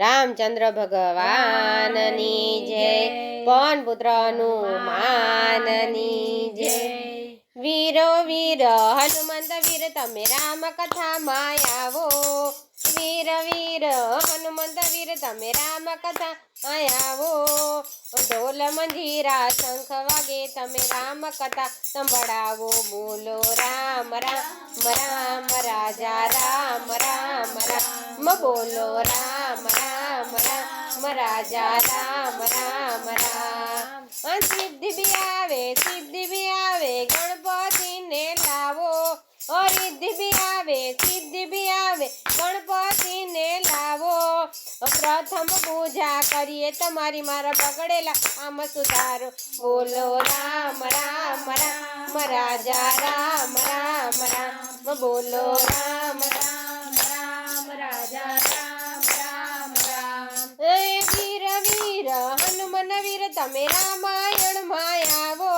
રામચંદ્ર ભગવાનની જય પવન પુત્રનું માનની જય. વીરો વીર હનુમંત વીર તમે રામ કથામાં આવો. વીર વીર હનુમંત વીર તમે રામ કથા આવો. ઢોલ મંજીરા શંખ વાગે તમે રામ કથા સંભળાવો. બોલો રામ રામ રામ રાજા રામ રામ રામ. બોલો રામ રામ રામ રાજા, રામ રામ રામ. સિદ્ધિ બી આવે, સિદ્ધિ બી આવે, ગણપતિને લાવો. ઓ રિદ્ધિ બી આવે, સિદ્ધિ બી આવે, ગણપતિને લાવો. પ્રથમ પૂજા કરીએ તમારી મારા બગડેલા. આમ સુધારો. બોલો, રામ રામ રામ. રાજા, રામ રામ રામ. બોલો, રામ તમે રામાયણમાં આવો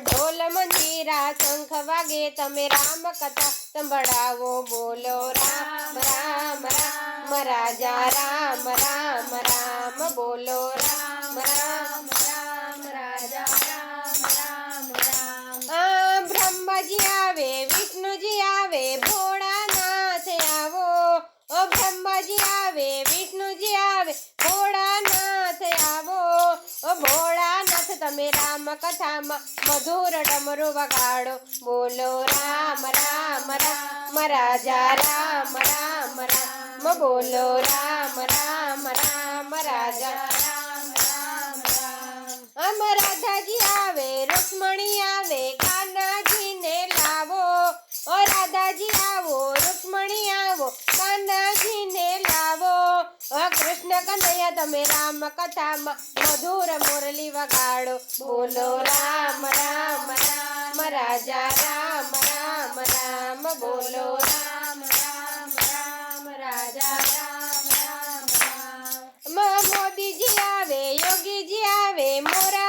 ઢોલ મંજીરા શંખ વાગે તમે રામ કથા સંભળાવો બોલો રામ રામ રામ રાજા રામ રામ રામ બોલો રામ રામ રામ રાજા રામ રામ રામ આ બ્રહ્મજી આવે વિષ્ણુજી આવે ભોળાનાથ આવો ઓ બ્રહ્માજી આવે વિષ્ણુજી આવે ભોળાનાથ તમે રામ કથામાં મધુર ડમરો વગાડો. બોલો રામ રામ રામ રાજા રામ રામ રામ બોલો રામ રામ રામ રાજા કૃષ્ણ કનૈયા તમે રામ કથામાં મધુર મુરલી વગાડો બોલો રામ રામ રામ રાજા રામ રામ રામ બોલો રામ રામ રામ રાજા રામ રામ રામ મ- મોદીજી આવે યોગીજી આવે મોરારી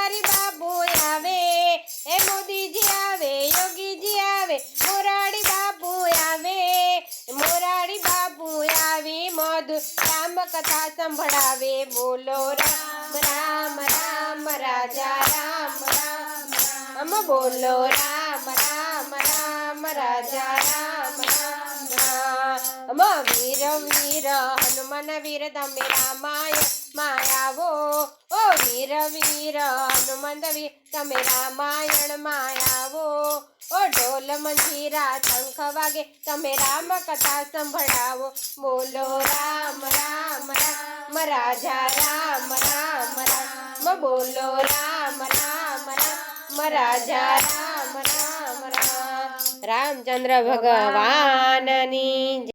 કથા સંભળાવે, બોલો રામ રામ રામ, રાજા, રામ રામ રામ. બોલો રામ રામ રામ, રાજા, રામ રામ વીર વીર હનુમાન વીર તમે રામાયણ માયાવો ઓ વીર વીર હનુમંત વીર તમે રામાયણ માયાવો ઓ ઢોલ મંજીરા શંખ વાગે તમે રામ કથા સંભળાવો બોલો રામ રામ રામ રાજા રામ રામ રામ બોલો રામ રામ રામ રાજા રામ રામ રામ રામચંદ્ર ભગવાનની જય.